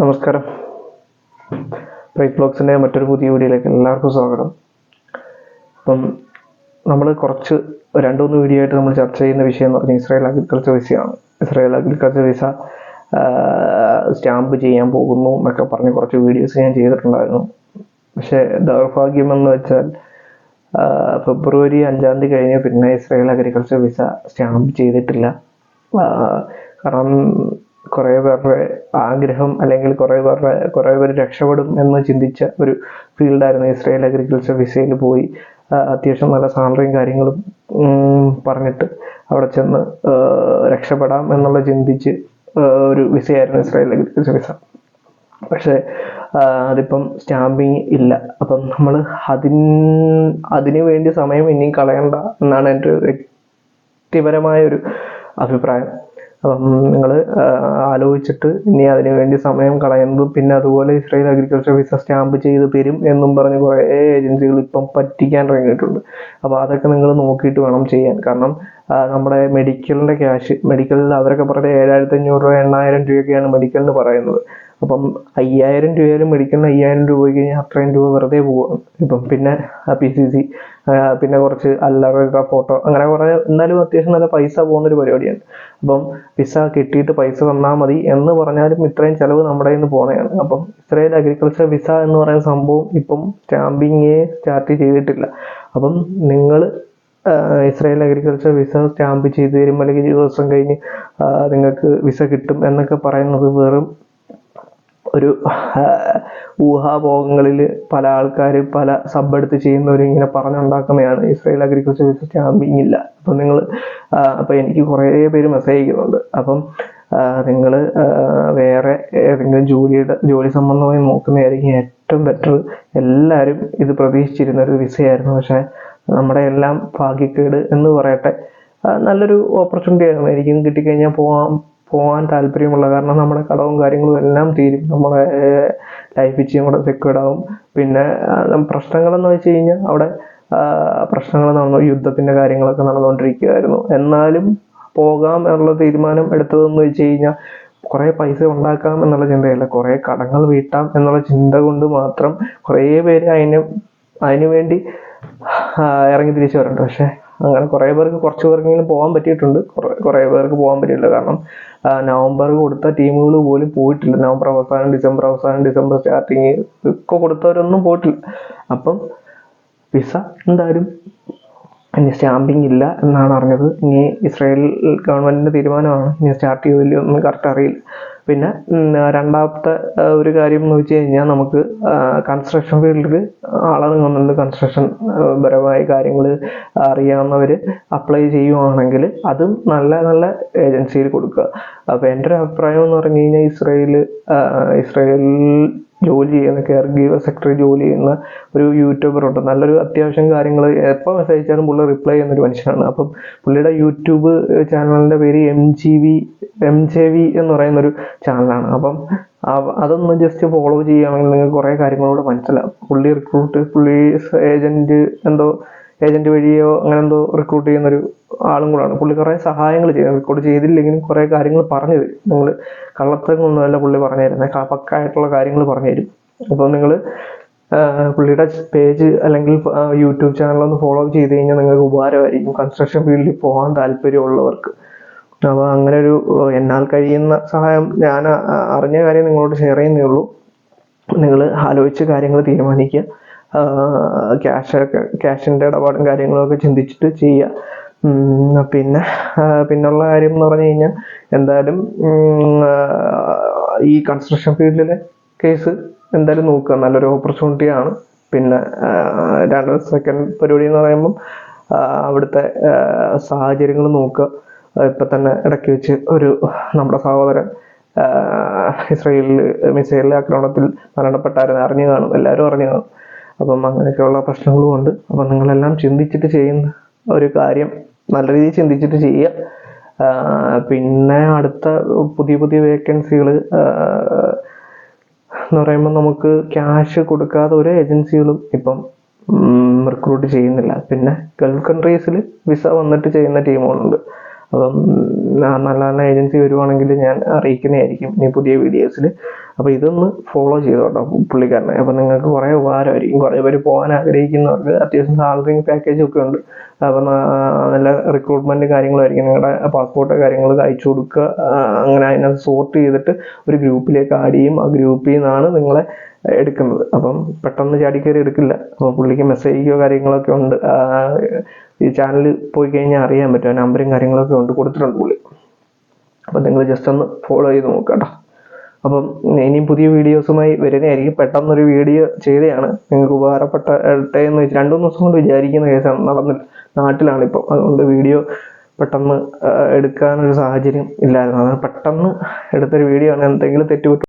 നമസ്കാരം. ബ്രൈറ്റ് ബ്ലോഗ്സിന്റെ മറ്റൊരു പുതിയ വീഡിയോയിലേക്ക് എല്ലാവർക്കും സ്വാഗതം. അപ്പം നമ്മൾ കുറച്ച് രണ്ട് മൂന്ന് വീഡിയോ ആയിട്ട് നമ്മൾ ചർച്ച ചെയ്യുന്ന വിഷയം എന്ന് പറഞ്ഞാൽ ഇസ്രായേൽ അഗ്രികൾച്ചർ വിസയാണ് ഇസ്രായേൽ അഗ്രികൾച്ചർ വിസ സ്റ്റാമ്പ് ചെയ്യാൻ പോകുന്നു എന്നൊക്കെ പറഞ്ഞ് കുറച്ച് വീഡിയോസ് ഞാൻ ചെയ്തിട്ടുണ്ടായിരുന്നു. പക്ഷേ ദൗർഭാഗ്യം എന്ന് വെച്ചാൽ ഫെബ്രുവരി അഞ്ചാം തീയതി കഴിഞ്ഞ് പിന്നെ ഇസ്രായേൽ അഗ്രികൾച്ചർ വിസ സ്റ്റാമ്പ് ചെയ്തിട്ടില്ല. കാരണം കുറേ പേരുടെ ആഗ്രഹം അല്ലെങ്കിൽ കുറേ പേരുടെ കുറേ പേര് രക്ഷപ്പെടും എന്ന് ചിന്തിച്ച ഒരു ഫീൽഡായിരുന്നു ഇസ്രായേൽ അഗ്രികൾച്ചർ വിസയിൽ പോയി. അത്യാവശ്യം നല്ല സാലറിയും കാര്യങ്ങളും പറഞ്ഞിട്ട് അവിടെ ചെന്ന് രക്ഷപ്പെടാം എന്നുള്ള ചിന്തിച്ച് ഒരു വിസയായിരുന്നു ഇസ്രായേൽ അഗ്രികൾച്ചർ വിസ പക്ഷേ അതിപ്പം സ്റ്റാമ്പിങ് ഇല്ല. അപ്പം നമ്മൾ അതിന് അതിനു വേണ്ടി സമയം ഇനിയും കളയണ്ട എന്നാണ് എന്റെ വ്യക്തിപരമായ ഒരു അഭിപ്രായം. അപ്പം നിങ്ങൾ ആലോചിച്ചിട്ട് ഇനി അതിനു വേണ്ടി സമയം കളയുന്നത്. പിന്നെ അതുപോലെ ഇസ്രായേൽ അഗ്രികൾച്ചർ വിസ സ്റ്റാമ്പ് ചെയ്ത് തരും എന്നും പറഞ്ഞ് കുറേ ഏജൻസികൾ ഇപ്പം പറ്റിക്കാൻ ഇറങ്ങിയിട്ടുണ്ട് അപ്പോൾ അതൊക്കെ നിങ്ങൾ നോക്കിയിട്ട് വേണം ചെയ്യാൻ. കാരണം നമ്മുടെ മെഡിക്കലിന്റെ ക്യാഷ് മെഡിക്കലിൽ അവരൊക്കെ പറയുന്നത് ഏഴായിരത്തി അഞ്ഞൂറ് രൂപ എണ്ണായിരം രൂപയൊക്കെയാണ് മെഡിക്കലിന് പറയുന്നത്. അപ്പം അയ്യായിരം രൂപയിൽ മേടിക്കുന്ന അയ്യായിരം രൂപ പോയി കഴിഞ്ഞാൽ അത്രയും രൂപ വെറുതെ പോകും ഇപ്പം പിന്നെ പി സി സി പിന്നെ കുറച്ച് അല്ലറ ഫോട്ടോ അങ്ങനെ കുറേ എന്നാലും അത്യാവശ്യം നല്ല പൈസ പോകുന്നൊരു പരിപാടിയാണ്. അപ്പം വിസ കിട്ടിയിട്ട് പൈസ തന്നാൽ മതി എന്ന് പറഞ്ഞാലും ഇത്രയും ചിലവ് നമ്മുടെ നിന്ന് പോകുന്നതാണ് അപ്പം ഇസ്രായേൽ അഗ്രികൾച്ചർ വിസ എന്ന് പറയുന്ന സംഭവം ഇപ്പം സ്റ്റാമ്പിങ്ങേ സ്റ്റാർട്ട് ചെയ്തിട്ടില്ല. അപ്പം നിങ്ങൾ ഇസ്രായേൽ അഗ്രികൾച്ചർ വിസ സ്റ്റാമ്പ് ചെയ്ത് തരും അല്ലെങ്കിൽ ഇരുപത് ദിവസം കഴിഞ്ഞ് നിങ്ങൾക്ക് വിസ കിട്ടും എന്നൊക്കെ പറയുന്നത് വെറും ഒരു ഊഹാപോഹങ്ങളിൽ പല ആൾക്കാർ പല സബ് എടുത്ത് ചെയ്യുന്നവർ ഇങ്ങനെ പറഞ്ഞുണ്ടാക്കുന്നതാണ്. ഇസ്രായേൽ അഗ്രികൾച്ചർ വിസ സ്റ്റാമ്പിങ് ഇല്ല. അപ്പം നിങ്ങൾ അപ്പം എനിക്ക് കുറേ പേര് മെസ്സേജ് അയക്കുന്നുണ്ട്. അപ്പം നിങ്ങൾ വേറെ ഏതെങ്കിലും ജോലിയുടെ ജോലി സംബന്ധമായി നോക്കുന്നതായിരിക്കും ഏറ്റവും ബെറ്റർ എല്ലാവരും ഇത് പ്രതീക്ഷിച്ചിരുന്ന ഒരു വിസയായിരുന്നു. പക്ഷേ നമ്മുടെ എല്ലാം ഭാഗ്യക്കേട് എന്ന് പറയട്ടെ നല്ലൊരു ഓപ്പർച്യൂണിറ്റി ആയിരുന്നു എനിക്കും കിട്ടിക്കഴിഞ്ഞാൽ പോകാൻ പോകാൻ താല്പര്യമുള്ള കാരണം നമ്മുടെ കടവും കാര്യങ്ങളും എല്ലാം തീരും. നമ്മുടെ ലൈഫ് ഇച്ചിയും കൂടെ സെക്യൂർഡ് ആവും. പിന്നെ പ്രശ്നങ്ങളെന്ന് വെച്ച് കഴിഞ്ഞാൽ അവിടെ പ്രശ്നങ്ങൾ നടന്നു യുദ്ധത്തിന്റെ കാര്യങ്ങളൊക്കെ നടന്നുകൊണ്ടിരിക്കുകയായിരുന്നു. എന്നാലും പോകാം എന്നുള്ള തീരുമാനം എടുത്തതെന്ന് വെച്ച് കഴിഞ്ഞാൽ കുറേ പൈസ ഉണ്ടാക്കാം എന്നുള്ള ചിന്തയല്ല. കുറേ കടങ്ങൾ വീട്ടാം എന്നുള്ള ചിന്ത കൊണ്ട് മാത്രം കുറേ പേര് അതിന് അതിനു വേണ്ടി ആ, ഇറങ്ങി തിരിച്ചു വരുന്നുണ്ട് പക്ഷേ അങ്ങനെ കുറേ പേർക്ക് കുറച്ച് പേർക്കെങ്കിലും പോകാൻ പറ്റിയിട്ടുണ്ട്. കുറേ പേർക്ക് പോകാൻ പറ്റിയില്ല കാരണം നവംബർ കൊടുത്ത ടീമുകൾ പോലും പോയിട്ടില്ല. നവംബർ അവസാനം ഡിസംബർ അവസാനം ഡിസംബർ സ്റ്റാർട്ടിങ് ഒക്കെ കൊടുത്തവരൊന്നും പോയിട്ടില്ല. അപ്പം വിസ എന്തായാലും ഇനി സ്റ്റാമ്പിംഗ് ഇല്ല എന്നാണ് അറിഞ്ഞത്. ഇനി ഇസ്രായേൽ ഗവൺമെന്റിന്റെ തീരുമാനമാണ്. ഇനി സ്റ്റാർട്ട് ചെയ്യുമോ ഇല്ലയോ ഒന്നും കറക്റ്റ് അറിയില്ല. പിന്നെ രണ്ടാമത്തെ ഒരു കാര്യം എന്ന് വെച്ച് കഴിഞ്ഞാൽ നമുക്ക് കൺസ്ട്രക്ഷൻ ഫീൽഡിൽ ആളിറങ്ങുന്നുണ്ട് കൺസ്ട്രക്ഷൻ പരമായ കാര്യങ്ങൾ അറിയാവുന്നവർ അപ്ലൈ ചെയ്യുവാണെങ്കിൽ അതും നല്ല നല്ല ഏജൻസിയിൽ കൊടുക്കുക. അപ്പോൾ എന്റെ ഒരു അഭിപ്രായം എന്ന് പറഞ്ഞു കഴിഞ്ഞാൽ ഇസ്രയേൽ ഇസ്രായേൽ ജോലി ചെയ്യുന്ന കെയർ ഗീവർ സെക്ടറിൽ ജോലി ചെയ്യുന്ന ഒരു യൂട്യൂബർ ഉണ്ട്. നല്ലൊരു അത്യാവശ്യം കാര്യങ്ങൾ എപ്പോൾ മെസ്സേജ് അയച്ചാലും പുള്ളി റിപ്ലൈ ചെയ്യുന്ന ഒരു മനുഷ്യനാണ്. അപ്പം പുള്ളിയുടെ യൂട്യൂബ് ചാനലിന്റെ പേര് M G V M J V എന്ന് പറയുന്നൊരു ചാനലാണ് അപ്പം അതൊന്ന് ജസ്റ്റ് ഫോളോ ചെയ്യുകയാണെങ്കിൽ നിങ്ങൾക്ക് കുറേ കാര്യങ്ങളോട് മനസ്സിലാവും. പുള്ളി റിക്രൂട്ട് പുള്ളി ഏജന്റ് എന്തോ ഏജന്റ് വഴിയോ അങ്ങനെ എന്തോ റിക്രൂട്ട് ചെയ്യുന്ന ഒരു ആളും കൂടാണ് പുള്ളി കുറേ സഹായങ്ങൾ ചെയ്യുന്നത് റിക്രൂട്ട് ചെയ്തില്ലെങ്കിലും കുറേ കാര്യങ്ങൾ പറഞ്ഞു തരും. നിങ്ങൾ കള്ളത്തരങ്ങളൊന്നുമല്ല പുള്ളി പറഞ്ഞു തരുന്നത് പക്കായിട്ടുള്ള കാര്യങ്ങൾ പറഞ്ഞു തരും. അപ്പോൾ നിങ്ങൾ പുള്ളിയുടെ പേജ് അല്ലെങ്കിൽ യൂട്യൂബ് യൂട്യൂബ് ചാനലൊന്ന് ഫോളോ ചെയ്ത് കഴിഞ്ഞാൽ നിങ്ങൾക്ക് ഉപകാരമായിരിക്കും. കൺസ്ട്രക്ഷൻ ഫീൽഡിൽ പോകാൻ താല്പര്യമുള്ളവർക്ക്. അപ്പോൾ അങ്ങനെ ഒരു എന്നാൽ കഴിയുന്ന സഹായം ഞാൻ അറിഞ്ഞ കാര്യം നിങ്ങളോട് ഷെയർ ചെയ്യുന്നേ ഉള്ളൂ. നിങ്ങൾ ആലോചിച്ച് കാര്യങ്ങൾ തീരുമാനിക്കുക. ക്യാഷ് ക്യാഷിന്റെ ഇടപാടും കാര്യങ്ങളൊക്കെ ചിന്തിച്ചിട്ട് ചെയ്യുക പിന്നെ പിന്നുള്ള കാര്യം എന്ന് പറഞ്ഞു കഴിഞ്ഞാൽ എന്തായാലും ഈ കൺസ്ട്രക്ഷൻ ഫീൽഡിലെ കേസ് എന്തായാലും നോക്കുക. നല്ലൊരു ഓപ്പർച്യൂണിറ്റി ആണ്. പിന്നെ രണ്ട് സെക്കൻഡ് പരിപാടി എന്ന് പറയുമ്പം അവിടുത്തെ സാഹചര്യങ്ങൾ നോക്കുക. ഇപ്പം തന്നെ ഇടയ്ക്ക് വെച്ച് ഒരു നമ്മുടെ സഹോദരൻ ഇസ്രയേലിൽ മിസൈലിലെ ആക്രമണത്തിൽ മരണപ്പെട്ടായിരുന്നു അറിഞ്ഞു കാണും. എല്ലാവരും അറിഞ്ഞു കാണും. അപ്പം അങ്ങനെയൊക്കെയുള്ള പ്രശ്നങ്ങളും ഉണ്ട്. അപ്പം നിങ്ങളെല്ലാം ചിന്തിച്ചിട്ട് ചെയ്യുന്ന ഒരു കാര്യം നല്ല രീതിയിൽ ചിന്തിച്ചിട്ട് ചെയ്യുക. പിന്നെ അടുത്ത പുതിയ പുതിയ വേക്കൻസികൾ എന്ന് പറയുമ്പോൾ നമുക്ക് ക്യാഷ് കൊടുക്കാതെ ഒരു ഏജൻസികളും ഇപ്പം റിക്രൂട്ട് ചെയ്യുന്നില്ല. പിന്നെ ഗൾഫ് കൺട്രീസിൽ വിസ വന്നിട്ട് ചെയ്യുന്ന ടീമുകളുണ്ട് അപ്പം നല്ല നല്ല ഏജൻസി വരുവാണെങ്കിൽ ഞാൻ അറിയിക്കുന്നതായിരിക്കും ഇനി പുതിയ വീഡിയോസിൽ. അപ്പോൾ ഇതൊന്ന് ഫോളോ ചെയ്തു കേട്ടോ പുള്ളിക്കാരനെ. അപ്പോൾ നിങ്ങൾക്ക് കുറേ ഉപകാരമായിരിക്കും. കുറേ പേര് പോകാൻ ആഗ്രഹിക്കുന്നവർക്ക് അത്യാവശ്യം സാലറിയും പാക്കേജും ഒക്കെ ഉണ്ട്. അപ്പം നല്ല റിക്രൂട്ട്മെന്റ് കാര്യങ്ങളായിരിക്കും. നിങ്ങളുടെ പാസ്പോർട്ട് കാര്യങ്ങൾ അയച്ചു കൊടുക്കുക. അങ്ങനെ അതിനകത്ത് സോർട്ട് ചെയ്തിട്ട് ഒരു ഗ്രൂപ്പിലേക്ക് ആഡ് ചെയ്യും. ആ ഗ്രൂപ്പിൽ നിന്നാണ് നിങ്ങളെ എടുക്കുന്നത്. അപ്പം പെട്ടെന്ന് ചാടി കയറി എടുക്കില്ല. അപ്പോൾ പുള്ളിക്ക് മെസ്സേജോ കാര്യങ്ങളൊക്കെ ഉണ്ട്. ഈ ചാനൽ പോയി കഴിഞ്ഞാൽ അറിയാൻ പറ്റും. നമ്പറും കാര്യങ്ങളൊക്കെ ഉണ്ട്. കൊടുത്തിട്ടുണ്ട് പുള്ളി. അപ്പം നിങ്ങൾ ജസ്റ്റ് ഒന്ന് ഫോളോ ചെയ്ത് നോക്കുക കേട്ടോ. അപ്പം ഇനിയും പുതിയ വീഡിയോസുമായി വരുന്നതായിരിക്കും. പെട്ടെന്നൊരു വീഡിയോ ചെയ്തതാണ്. നിങ്ങൾക്ക് ഉപകാരപ്പെട്ടെ എന്ന് വെച്ച് രണ്ടു ദിവസം കൊണ്ട് വിചാരിക്കുന്ന കേസാണ് നാട്ടിലാണ് ഇപ്പം അതുകൊണ്ട് വീഡിയോ പെട്ടെന്ന് എടുക്കാനൊരു സാഹചര്യം ഇല്ലായിരുന്നു. അതാണ് പെട്ടെന്ന് എടുത്തൊരു വീഡിയോ ആണ്. എന്തെങ്കിലും തെറ്റുപറ്റി